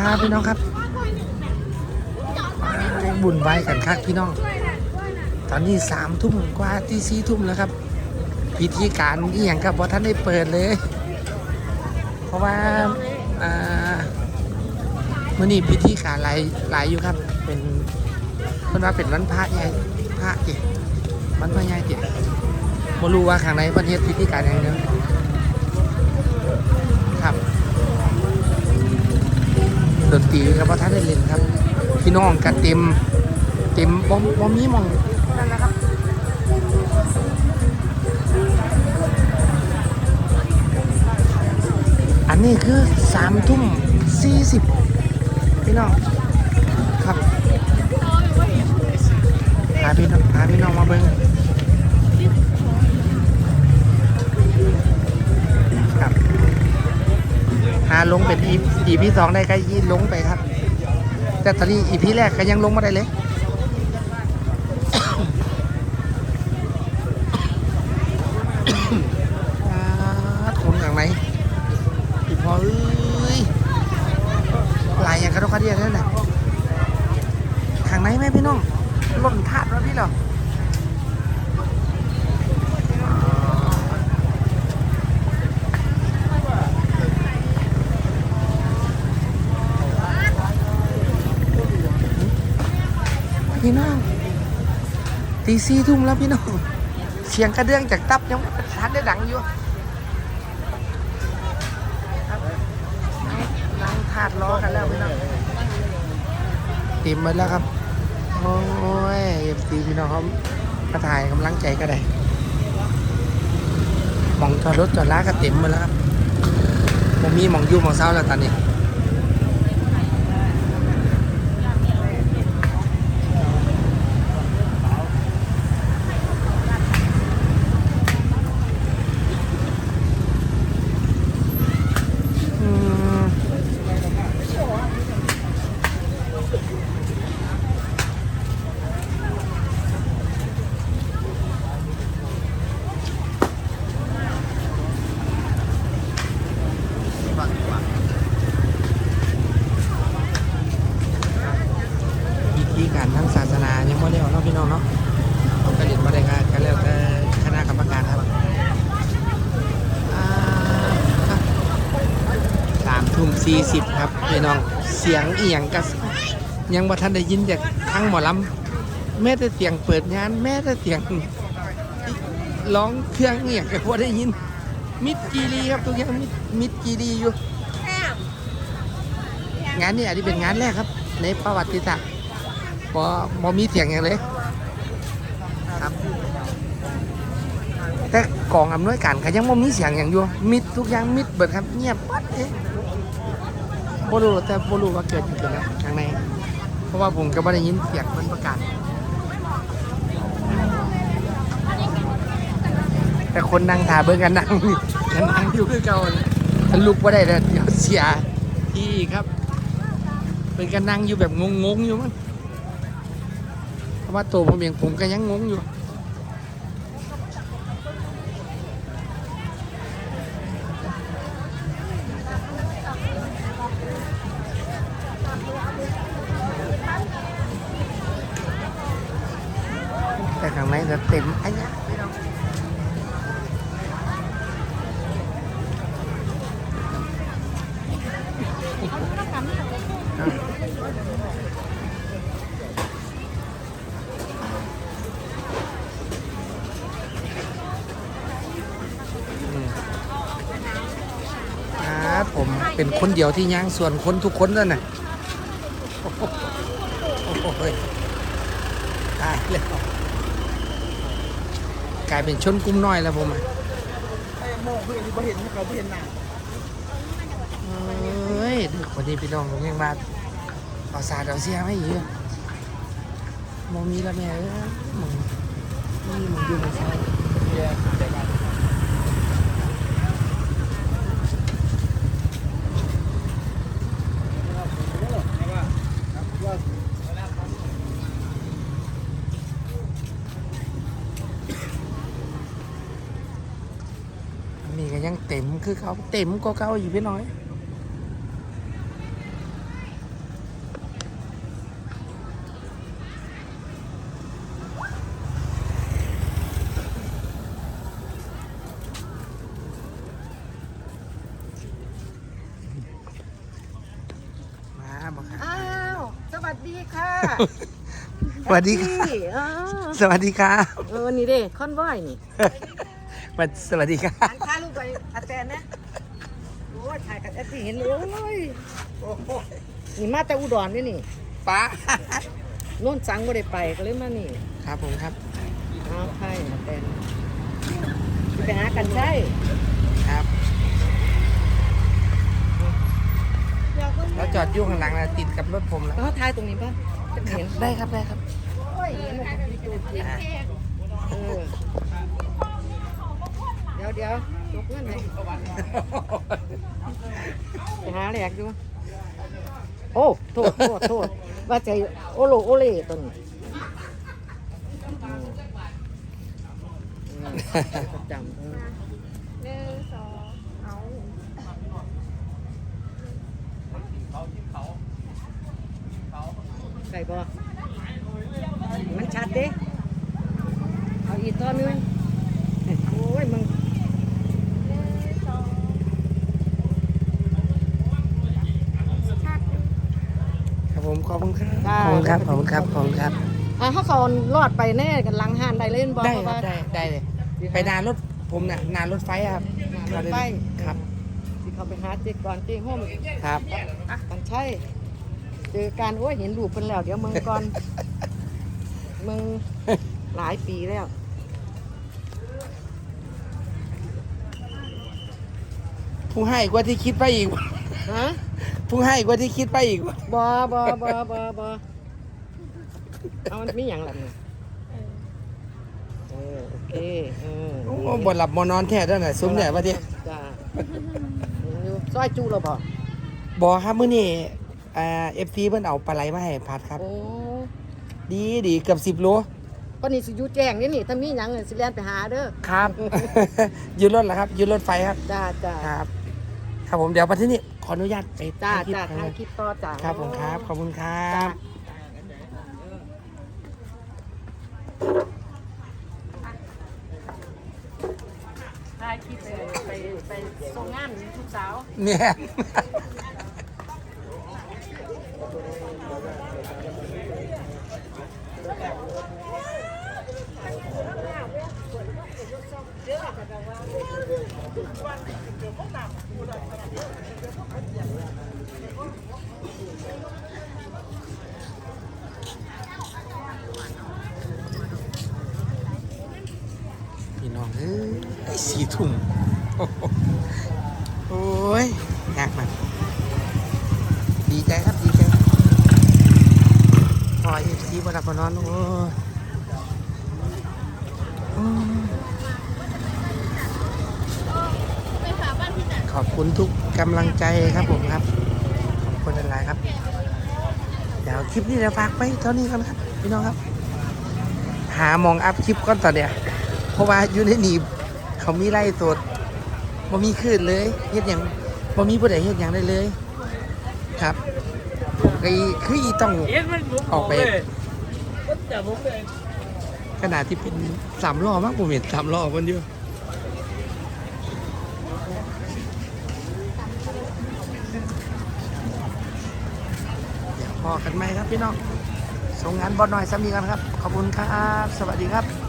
ครับพี่น้องครับบุญไว้กันครับพี่น้อง ตอนนี้สามทุ่มกว่าที่สี่ทุ่มแล้วครับ พิธีการอีหยังครับว่าท่านได้เปิดเลย เพราะว่าอ่ามื่อนี้พิธีการหลายหลายอยู่ครับ เป็นเพิ่นว่าเป็นวันพระใหญ่พระเจ็วันพระใหญ่เจ็บ่รู้ว่าข้างในประเทศพิธีการอย่างนี้ครับ ดนตรีครับว่าท่านได้เล่นครับพี่น้องกันเต็มเต็มบ่บ่มีหมองนั่นแหละครับอันนี้คือสามทุ่มสี่สิบพี่น้องครับ อีพีสองได้ก็ยีลงไปครับ แต่ตอนนี้อีพีแรกก็ยังลงมาได้เลย อ่าทนอย่างไหน พี่พอเอ้ยลายอย่างกระดกกระเดียดนั่นแหละทางไหนไหมพี่น้องหล่นถาดแล้วพี่เหรอพี่น้อง ตีสี่ทุ่มแล้วพี่น้อง เสียงกระเดื่องจากตับยังทันได้ดังอยู่นั่งถาดล้อกันแล้วพี่น้องเต็มหมดแล้วครับ โอ้ยเอฟซีพี่น้องเขามาถ่ายกำลังใจก็ได้มองจอดรถจอดล้าก็เต็มหมดแล้วครับผมมีมองยู่มองเศร้าแล้วตอนนี้ การทางศาสนายังไม่ได้เอาเนาะพี่น้องเนาะต้องกระดิ่งมาได้กันกันแล้วแต่คณะกรรมการครับอ่าครับสามทุ่มสี่สิบครับพี่น้องเสียงเอียงกับยังบ่ทันได้ยินจากทั้งหมอลำแม้แต่เสียงเปิดงาน แม้แต่เสียงร้องเครื่องเอียงก็พอได้ยิน มิดกีรีครับทุกอย่างมิดมิดกีรีอยู่งานนี้อาจจะเป็นงานแรกครับ ในประวัติศาสตร์ พอมมีเสียงอย่างเลยครับแต่กองอำนวยการก็ยังบ่มีเสียงอย่างอยู่มิดทุกอย่างมิดเบิดครับเงียบปัดเอ๊ะบ่รู้แต่บ่รู้ว่าเกิดอยู่ตรงไหนข้างในเพราะว่าผมก็บ่ได้ยินเสียงมันประกาศแต่คนนั่งถ่าเบิ่งกันนั่งกันนั่งอยู่คือเก่าเลยถ้าลุกบ่ได้แล้วเดี๋ยวเสียที่ครับเป็นกันนั่งอยู่แบบงงๆอยู่มั้ง ราะว่าตัวผมเองผมก็ยังงงอยู่แต่ข้างในจะเต็มไอ้เนี้ยพี่น้องอืมครับผม เป็นคนเดียวที่ย่างส่วนคนทุกคนนั่นน่ะโอ้โหตายแล้วกลายเป็นชนกลุ่มน้อยแล้วผมอะไอ้โม่เพื่อนที่บ่เห็นเขาเห็นหน้าเอ้ยด็กคนนี้พี่น้องผมยังมาเอาสาดเอาเสียไม่เยอะมองมีล้วแม่เอ้ยมึงนี่มึงอยู่ในซอ เต็มคือเขาเต็มก็เขาอยู่พี่น้อยอ้าวสวัสดีค่ะสวัสดีค่ะ สวัสดีค่ะ เออนี้เด้คอนบอยนี่ มาสวัสดีครับอันพาลูกไปอาแตนนะโอ้ยถ่ายกับแอดที่เห็นเลยโอ้ยนี่มาแต่อุดรนี่นี่ป้าโน่นสังบ่ได้ไปก็เลยมานี่ครับผมครับอ้าวใช่อาแตนสิไปหากันใช่ครับแล้วจอดอยู่ข้างหลังนะติดกับรถผมแล้วเขาถ่ายตรงนี้ป่ะจะเห็นได้ครับได้ครับโอ้ยเห็นตัวจริงเออ เดี๋ยวเดี๋ยวตกเงินไหนไปหาแหลกอยู่โอ้โทษโทษโทษว่าใจโอโลโอเล่ตัวนี้อืมอืมประจำเออหนึ่งสองเอาใส่บ่มันชัดเด้เอาอีกตัวหนึงโอ้ยมึง หนึ่งสองชัด ครับผม ขอบคุณครับขอบคุณครับขอบคุณครับขอบคุณครับ อะเขาเขารอดไปแน่กันหลังห้านได้เล่นบอลได้ครับได้ได้เลยไปนานรถผมน่ะนานรถไฟครับรถไฟ ครับสิเขาไปหาเจ๊ก่อนเจ๊ห้มครับ อะกันใช่ เจอการโอ้ยเห็นรูปเป็นแล้วเดี๋ยวมึงก่อนมึงหลายปีแล้ว ผู้ให้กว่าที่คิดไปอีก ฮะผู้ให้กว่าที่คิดไปอีกบอบอบอบอบอเอามันมีอย่างไรเนี่ยเออโอเคเออโอ้บ่หลับบ่นอนแท้ด้วยน่ะซุ้มเนี่ยว่าที่จ้าเห็นอยู่ซอยจูเราบ่บ่ครับมื้อนี้อ่า FC เพิ่นเอาปลาไหลมาให้พัดครับ โอ้ดีดีเกือบ10โลก็นี่สิอยู่แจ้งนี่นี่ถ้ามีหยังเนี่ยสิแล่นไปหาเด้อครับ ยืนรถเหรอครับยืนรถไฟครับ จ้าจ้า ครับ ครับผมเดี๋ยวมาที่นี่ข ออนุญาตไปจ้าถ่ยคลิปจ้าคทารังบคิดต่อจ้าครับผมครับ ขอบคุณครัจ้าบถ่ายคลิปเลยไปไปส่งงานทุกสาวเนี่ยพี่น้องเอุ้่มโอ้ยยากมากดีใจครับ ดีใจพอเอฟซีบรับมานอน โอ้ยโอ้ยขอบคุณทุกกำลังใจครับผมครับ ขอบคุณหลายครับ เดี๋ยวคลิปนี้เราฝากไปเท่านี้กันครับ พี่น้องครับ หามองอัพคลิปก่อนตอนเนี้ยเพราะว่าอยู่ในหนีบ เขามีไล่สดบ่มีคลื่นเลยเฮ็ดหยังบ่มีผู้ใดเฮ็ดหยังได้เลย ครับผมก็คืออีต้องออกไปขนาดที่เป็นสามล้อมากผมเห็นสามล้อมันอยู่เดียวพอกันไหมครับพี่น้องส่งงานบอลหน่อยสามีกันครับ ขอบคุณครับ สวัสดีครับ